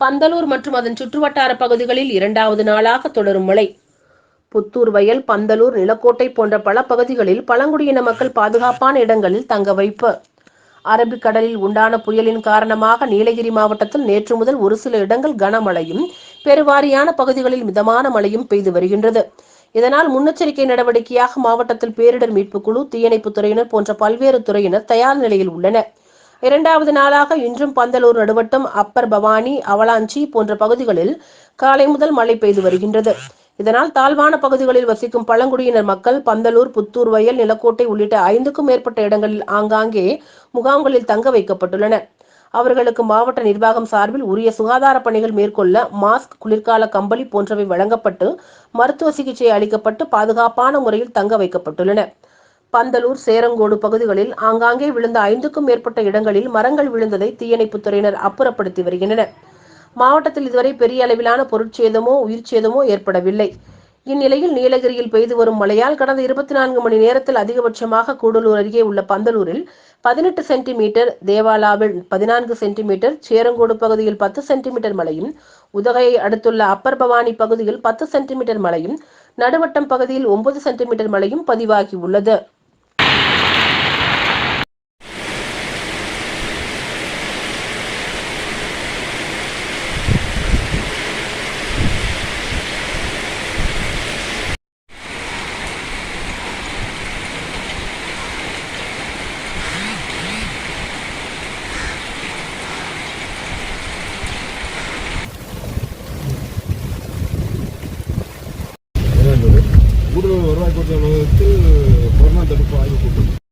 பந்தலூர் மற்றும் அதன் சுற்றுவட்டார பகுதிகளில் இரண்டாவது நாளாக தொடரும் மழை. புத்தூர் வயல் பந்தலூர் நிலக்கோட்டை போன்ற பல பகுதிகளில் பழங்குடியின மக்கள் பாதுகாப்பான இடங்களில் தங்க வைப்பு. அரபிக்கடலில் உண்டான புயலின் காரணமாக நீலகிரி மாவட்டத்தில் நேற்று முதல் ஒரு சில இடங்கள் கனமழையும் பெருவாரியான பகுதிகளில் மிதமான மழையும் பெய்து வருகின்றது. இதனால் முன்னெச்சரிக்கை நடவடிக்கையாக மாவட்டத்தில் பேரிடர் மீட்புக் குழு தீயணைப்புத் துறையினர் போன்ற பல்வேறு துறையினர் தயார் நிலையில் உள்ளனர். இரண்டாவது நாளாக இன்றும் பந்தலூர் நடுவட்டம் அப்பர் பவானி அவலாஞ்சி போன்ற பகுதிகளில் காலை முதல் மழை பெய்து வருகின்றது. இதனால் தாழ்வான பகுதிகளில் வசிக்கும் பழங்குடியினர் மக்கள் பந்தலூர் புத்தூர் வயல் நிலக்கோட்டை உள்ளிட்ட ஐந்துக்கும் மேற்பட்ட இடங்களில் ஆங்காங்கே முகாம்களில் தங்க வைக்கப்பட்டுள்ளனர். அவர்களுக்கு மாவட்ட நிர்வாகம் சார்பில் உரிய சுகாதார பணிகள் மேற்கொள்ள மாஸ்க் குளிர்கால கம்பளி போன்றவை வழங்கப்பட்டு மருத்துவ சிகிச்சை அளிக்கப்பட்டு பாதுகாப்பான முறையில் தங்க வைக்கப்பட்டுள்ளனர் பந்தலூர் சேரங்கோடு பகுதிகளில் ஆங்காங்கே விழுந்த ஐந்துக்கும் மேற்பட்ட இடங்களில் மரங்கள் விழுந்ததை தீயணைப்புத் துறையினர் அப்புறப்படுத்தி வருகின்றனர். மாவட்டத்தில் இதுவரை பெரிய அளவிலான பொருட்சேதமோ உயிர் சேதமோ ஏற்படவில்லை. இந்நிலையில் நீலகிரியில் பெய்து வரும் மழையால் கடந்த இருபத்தி நான்கு மணி நேரத்தில் அதிகபட்சமாக கூடலூர் அருகே உள்ள பந்தலூரில் பதினெட்டு சென்டிமீட்டர் தேவாலாவில் பதினான்கு சென்டிமீட்டர் சேரங்கோடு பகுதியில் பத்து சென்டிமீட்டர் மழையும் உதகையை அடுத்துள்ள அப்பர் பவானி பகுதியில் பத்து சென்டிமீட்டர் மழையும் நடுவட்டம் பகுதியில் ஒன்பது சென்டிமீட்டர் மழையும் பதிவாகியுள்ளது கொடுத்த பார்னா தடுப்பு ஆய்வு கூட்டம்